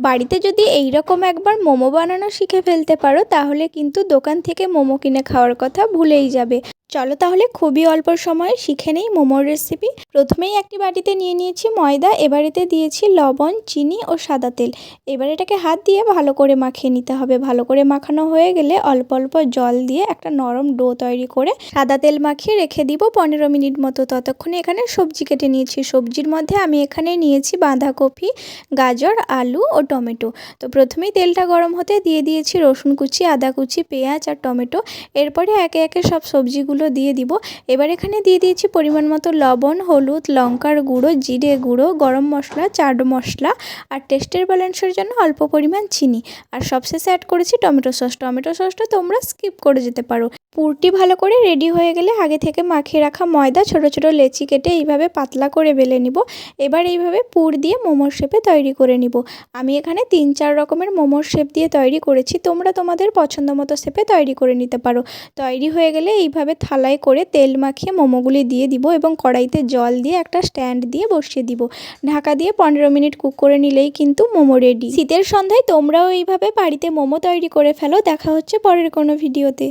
বাড়িতে যদি এই রকম একবার মোমো বানানো শিখে ফেলতে পারো, তাহলে কিন্তু দোকান থেকে মোমো কিনে খাওয়ার কথা ভুলেই যাবে। চলো তাহলে খুবই অল্প সময়ে শিখে নেই মোমোর রেসিপি প্রথমেই একটি বাটিতে নিয়ে নিয়েছি ময়দা এবারেতে দিয়েছি লবণ, চিনি ও সাদা তেল। এবার এটাকে হাত দিয়ে ভালো করে মাখিয়ে নিতে হবে। ভালো করে মাখানো হয়ে গেলে অল্প অল্প জল দিয়ে একটা নরম ডো তৈরি করে সাদা তেল মাখিয়ে রেখে দিব পনেরো মিনিট মতো। ততক্ষণে এখানে সবজি কেটে নিয়েছি। সবজির মধ্যে আমি এখানে নিয়েছি বাঁধাকপি, গাজর, আলু ও টমেটো। তো প্রথমেই তেলটা গরম হতে দিয়ে দিয়েছি রসুন কুচি, আদা কুচি, পেঁয়াজ আর টমেটো। এরপরে একে একে সব সবজিগুলো দিয়ে দিব। এবার এখানে দিয়ে দিয়েছি পরিমাণ মতো লবণ, হলুদ, লঙ্কার গুঁড়ো, জিরে গুঁড়ো, গরম মশলা, চাট মশলা আর টেস্টের ব্যালেন্সের জন্য অল্প পরিমাণ চিনি। আর সবশেষে অ্যাড করেছি টমেটো সস। টমেটো সসটা তোমরা স্কিপ করে যেতে পারো। পুরটি ভালো করে রেডি হয়ে গেলে আগে থেকে মাখিয়ে রাখা ময়দা, ছোট ছোট লেচি কেটে এইভাবে পাতলা করে বেলে নিব। এবার এইভাবে পুর দিয়ে মোমোর শেপে তৈরি করে নিব। আমি এখানে তিন চার রকমের মোমোর শেপ দিয়ে তৈরি করেছি। তোমরা তোমাদের পছন্দ মতো শেপে তৈরি করে নিতে পারো। তৈরি হয়ে গেলে এইভাবে থালায় করে তেল মাখিয়ে মোমোগুলি দিয়ে দিব এবং কড়াইতে জল দিয়ে একটা স্ট্যান্ড দিয়ে বসিয়ে দিব। ঢাকা দিয়ে পনেরো মিনিট কুক করে নিলেই কিন্তু মোমো রেডি। শীতের সন্ধ্যায় তোমরাও এইভাবে বাড়িতে মোমো তৈরি করে ফেলো। দেখা হচ্ছে পরের কোনো ভিডিওতে।